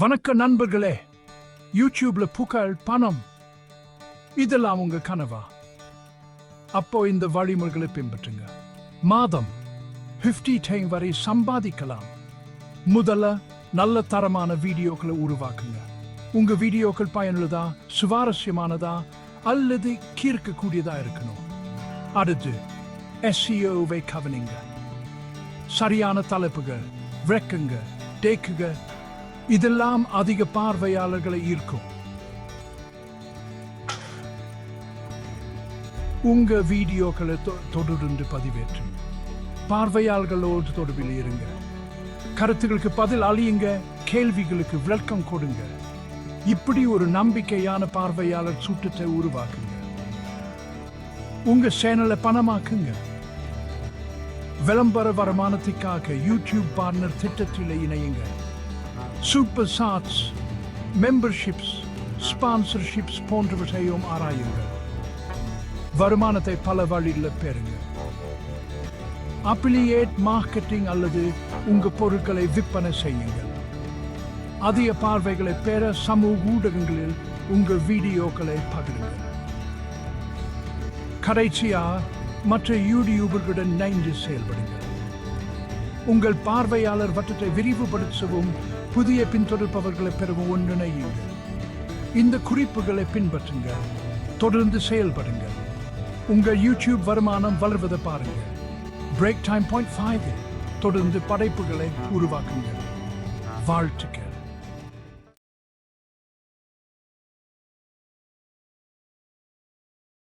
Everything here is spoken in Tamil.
வணக்க நண்பர்களே யூடியூப்ல புகழ் பணம் இதெல்லாம் உங்க கனவா? அப்போ இந்த வழிமுறைகளை பின்பற்றுங்க. மாதம் 50 டைம் வரை சம்பாதிக்கலாம். முதல்ல நல்ல தரமான வீடியோக்களை உருவாக்குங்க. உங்க வீடியோக்கள் பயனுள்ளதா சுவாரஸ்யமானதா அல்லது கீர்க்கக்கூடியதா இருக்கணும்? அடுத்து எஸ்இஓவை கவனிங்க. சரியான தலைப்புகள் ரெக்குங்க டேக்குங்க இதெல்லாம் அதிக பார்வையாளர்களை ஈர்க்கும். உங்க வீடியோக்களை தொ- தொடர்ந்து பதிவேற்றுங்க. பார்வையாளர்களோடு தொடர்பில் இருங்க. கருத்துகளுக்கு பதில் அழியுங்க கேள்விகளுக்கு விளக்கம் கொடுங்க. இப்படி ஒரு நம்பிக்கையான பார்வையாளர் சூட்டத்தை உருவாக்குங்க. உங்க சேனலை பணமாக்குங்க. விளம்பர வருமானத்துக்காக யூடியூப் பார்ட்னர் திட்டத்தில் இணையுங்க. சூப்பர் சாட்ஸ் மெம்பர்ஷிப்ஸ் ஸ்பான்சர்ஷிப்ஸ் போன்றவற்றையும் ஆராயுங்கள். வருமானத்தை பல வழியில் பெறுங்க அப்பிலியேட் மார்க்கெட்டிங் அல்லது உங்கள் பொருட்களை விற்பனை செய்யுங்கள். அதிக பார்வைகளை பெற சமூக ஊடகங்களில் உங்கள் வீடியோக்களை பகிருங்கள். கடைசியா மற்ற யூடியூபர்களுடன் இணைந்து செயல்படுங்கள். உங்கள் பார்வையாளர் வட்டத்தை விரிவுபடுத்தவும் புதிய பின்தொடர்பவர்களை பெறவும் ஒன்றிணையுங்கள். இந்த குறிப்புகளை பின்பற்றுங்கள். தொடர்ந்து செயல்படுங்கள். உங்கள் யூடியூப் வருமானம் வளர்வதை பாருங்கள். பிரேக் டைம் பாயிண்ட் ஃபைவ் தொடர்ந்து படைப்புகளை உருவாக்குங்கள். வாழ்த்துக்கள்.